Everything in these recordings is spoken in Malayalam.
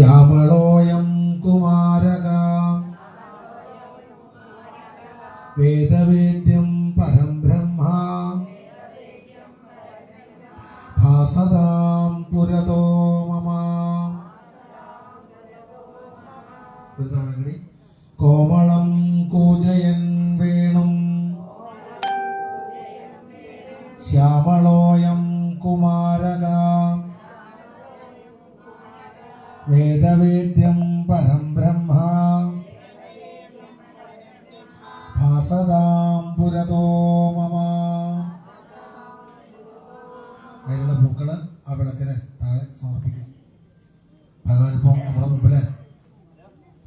ശ്യാമളോയം കുമാരക. വേദവേദ്യം പരം ബ്രഹ്മ. ഭാസതാം പുരതോ മമ. കോമളം വേദവേദ്യം പരം ബ്രഹ്മ. ഭാസതാം പുരതോ മമ. കയ്യിലുള്ള പൂക്കൾ ആ വിളക്കിന് താഴെ സമർപ്പിക്കും. ഭഗവാൻ ഇപ്പം നമ്മുടെ മുമ്പിൽ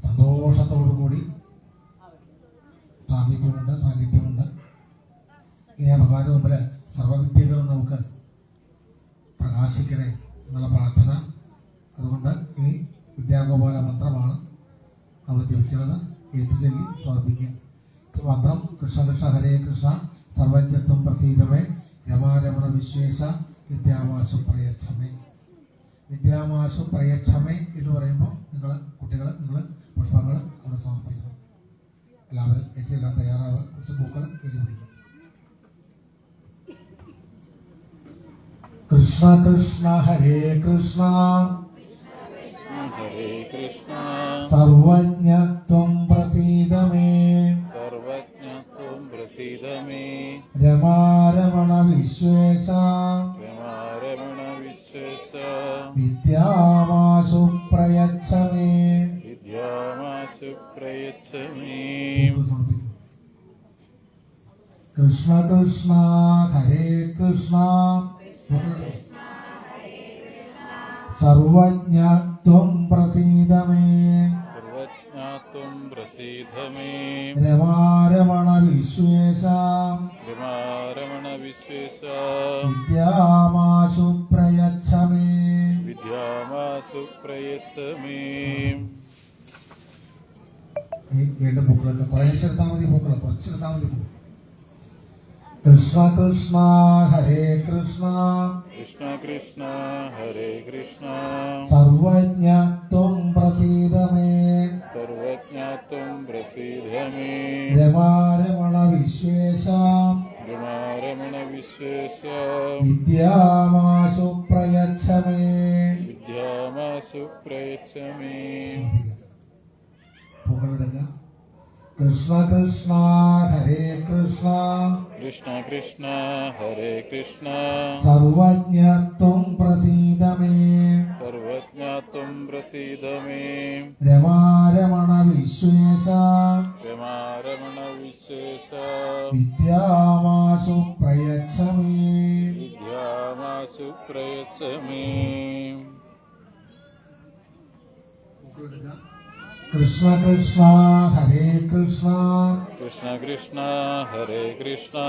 സന്തോഷത്തോടു കൂടി സാമീപ്യമുണ്ട് സാന്നിധ്യമുണ്ട്. ആ ഭഗവാന്റെ മുമ്പിൽ സർവവിദ്യകളും നമുക്ക് പ്രകാശിക്കണേ എന്നുള്ള പ്രാർത്ഥന. അതുകൊണ്ട് വിദ്യാഗോപാല മന്ത്രമാണ് നമ്മൾ ജപിക്കുന്നത്. ഏറ്റുചൊല്ലി സമർപ്പിക്കുക. മന്ത്രം കൃഷ്ണ കൃഷ്ണ ഹരേ കൃഷ്ണ സർവജ്ഞത്വം പ്രസീതമേ. രമാരമണ വിശ്വേശ വിദ്യാമാശു പ്രയച്ഛമേ. വിദ്യാമാശു പ്രയച്ഛമേ എന്ന് പറയുമ്പോൾ നിങ്ങൾ കുട്ടികൾ നിങ്ങൾ പുഷ്പങ്ങൾ അവിടെ സമർപ്പിക്കണം എല്ലാവരും ഏറ്റെല്ലാം തയ്യാറാവുക. കുറച്ച് പൂക്കൾ എരിപിടിക്കും കൃഷ്ണ കൃഷ്ണ ഹരേ കൃഷ്ണ. ഹരേ കൃഷ്ണ. സർവജ്ഞത്വം പ്രസീദമേ സർവജ്ഞത്വം പ്രസീദമേ രമാരമണ വിശ്വേശ. രമാരമണ വിശ്വസ വിദ്യാമാശു പ്രയച്ഛമേ. വിദ്യാമാശു പ്രയച്ഛമേ. കൃഷ്ണ കൃഷ്ണ ഹരേ കൃഷ്ണ. സർവജ്ഞത്വം പ്രസീദമേ സർവജ്ഞാത്വം പ്രസീദമേ രമാരമണ വിശ്വേശ രമാരമണ വിശ്വസ വിദ്യാമാശു പ്രയച്ഛമേ വിദ്യാമാശു പ്രയച്ഛമേ വീണ്ടും പൂക്കളൊക്കെ. കുറേശ്ശെടുത്താൽ മതി പൂക്കളെ കുറച്ച് ശ്രദ്ധാ മതി കൃഷ്ണ കൃഷ്ണ ഹരേ കൃഷ്ണ. കൃഷ്ണ കൃഷ്ണ ഹരേ കൃഷ്ണ. സർവജ്ഞത്വം പ്രസീതമേ. സർവജ്ഞത്വം പ്രസീതമേ. രമാരമണ വിശ്വേശ. രമാരമണ വിശ്വേശ. വിദ്യാമാശു പ്രയച്ഛമേ. വിദ്യാമാസു പ്രയച്ഛമേ. പൂക്കളെടുക്കുക കൃഷ്ണ കൃഷ്ണ ഹരേ കൃഷ്ണ. കൃഷ്ണ കൃഷ്ണ ഹരേ കൃഷ്ണ. സർവജ്ഞത്വം പ്രസീദമേ സർവജ്ഞത്വം പ്രസീദമേ രമാരമണ വിശ്വേശ. രമാരമണ വിശ്വേശ. വിദ്യാമാസു പ്രയച്ഛമേ. വിദ്യാമാസു പ്രയച്ഛമേ. കൃഷ്ണ കൃഷ്ണ ഹരേ കൃഷ്ണ. കൃഷ്ണ കൃഷ്ണ ഹരേ കൃഷ്ണ.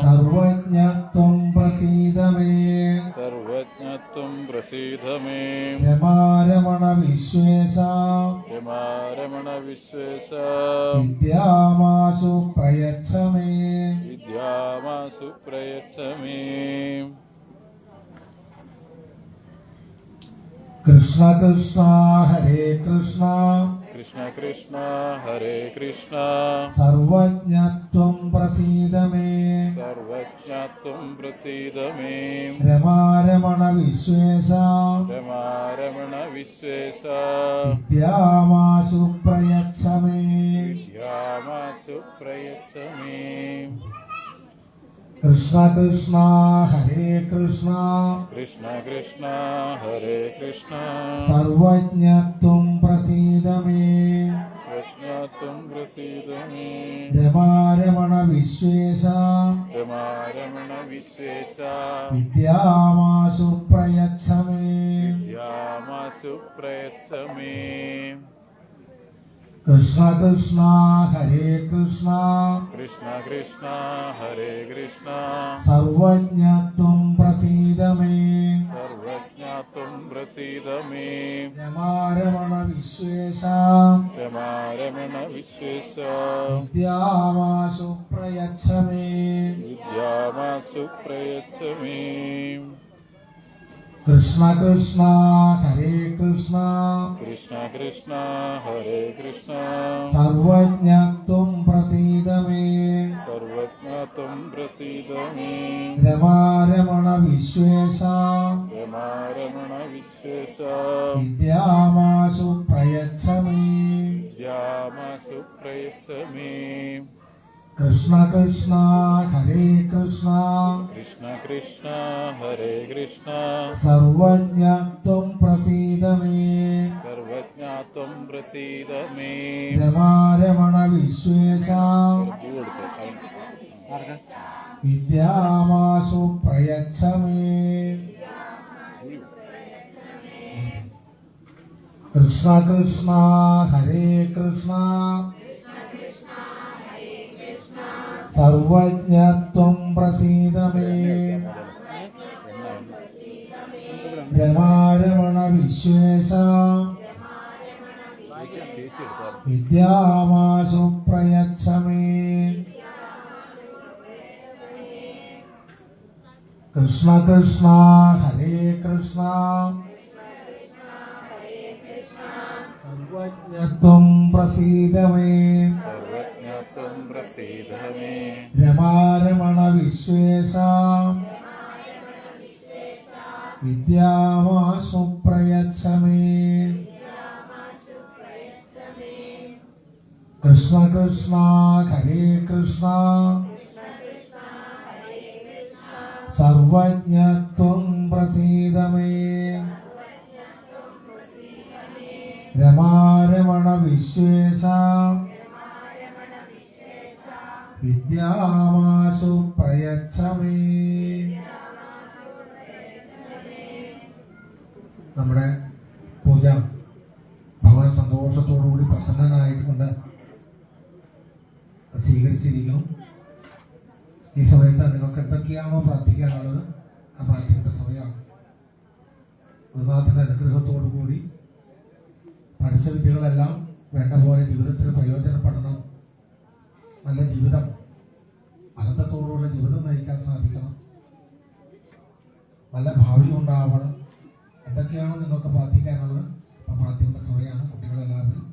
സർവജ്ഞത്വം പ്രസീദമേ സർവജ്ഞത്വം പ്രസീദമേ രമാരമണ വിശ്വേശ. രമാരമണ വിശ്വേശ. വിദ്യാമാസു പ്രയച്ഛമേ. വിദ്യാമാസു പ്രയച്ഛമേ. കൃഷ്ണ കൃഷ്ണ ഹരേ കൃഷ്ണ. കൃഷ്ണ കൃഷ്ണ ഹരേ കൃഷ്ണ. സർവജ്ഞത്വം പ്രസീതമേ. സർവജ്ഞത്വം പ്രസീതമേ. രമാരമണ വിശ്വേശ. രമാരമണ വിശ്വേശ. വിദ്യാമാശു പ്രയച്ഛമേ വിദ്യാമാശു പ്രയച്ഛമേ കൃഷ്ണ കൃഷ്ണ ഹരേ കൃഷ്ണ. കൃഷ്ണ കൃഷ്ണ ഹരേ കൃഷ്ണ. സർവജ്ഞത്വം പ്രസീദമേ രമാരമണ വിശ്വേശ. രമാരമണ വിശ്വേശ. വിദ്യാമാശു പ്രയച്ഛമേ വിദ്യാമാസു പ്രയച്ഛമേ കൃഷ്ണ കൃഷ്ണ ഹരേ കൃഷ്ണ. കൃഷ്ണ കൃഷ്ണ ഹരേ കൃഷ്ണ. സർവജ്ഞത്വം പ്രസീദമേ പ്രസീദമേ രമാരമണ വിശ്വേശ. രമാരമണ വിശ്വേശ. വിദ്യാമാശു പ്രയച്ഛമേ. വിദ്യാമാസു പ്രയച്ഛമേ. കൃഷ്ണ കൃഷ്ണ ഹരേ കൃഷ്ണ. കൃഷ്ണ കൃഷ്ണ ഹരേ കൃഷ്ണ. സർവജ്ഞത്വം പ്രസീദമേ സർവജ്ഞത്വം പ്രസീതമേ. രമാരമണ വിശ്വേശ. രമാരമണ വിശ്വേശ വിദ്യാമാശു പ്രയച്ഛമേ യാമസു പ്രയസ മേ കൃഷ്ണ കൃഷ്ണ ഹരേ കൃഷ്ണ. കൃഷ്ണ കൃഷ്ണ ഹരേ കൃഷ്ണ. സർവജ്ഞത്വം പ്രസീതമേ. സർവജ്ഞാത്വം പ്രസീദ മേ രമാരമണ വിശ്വേശ പ്രയച്ഛമേ കൃഷ്ണ കൃഷ്ണ ഹരേ കൃഷ്ണ. സർവജ്ഞത്വം പ്രസീതമേ. രമാരമണ വിശ്വേശ. വിദ്യാമാശു പ്രയച്ഛമേ കൃഷ്ണ കൃഷ്ണ ഹരേ കൃഷ്ണ. സർവജ്ഞത്വം പ്രസീതമേ. സർവജ്ഞത്വം പ്രസീതമേ. രമാരമണ വിശ്വേശ. വിദ്യാമാശു പ്രയച്ഛമേ. കൃഷ്ണ കൃഷ്ണ ഹരേ കൃഷ്ണ. സർവജ്ഞത്വം പ്രസീതമേ. രമാരമണ വിദ്യാമാശു പ്രയച്ഛമേ നമ്മുടെ പൂജ ഭഗവാൻ സന്തോഷത്തോടുകൂടി പ്രസന്നനായിട്ടുണ്ട്. സ്വീകരിച്ചിരിക്കുന്നു ഈ സമയത്ത് നിങ്ങൾക്ക് എന്തൊക്കെയാണോ പ്രാർത്ഥിക്കാനുള്ളത് ആ പ്രാർത്ഥിക്കേണ്ട സമയമാണ്. ഗുരുനാഥന്റെ അനുഗ്രഹത്തോടു കൂടി പഠിച്ച വിദ്യകളെല്ലാം വേണ്ട പോലെ ജീവിതത്തിൽ പ്രയോജനപ്പെടണം. നല്ല ജീവിതം നല്ല ഭാവി ഉണ്ടാവണം. എന്തൊക്കെയാണോ നിങ്ങൾക്ക് പ്രാർത്ഥിക്കാനുള്ളത്? ആ പ്രാർത്ഥിക്കേണ്ട സമയമാണ്. കുട്ടികളെല്ലാവരും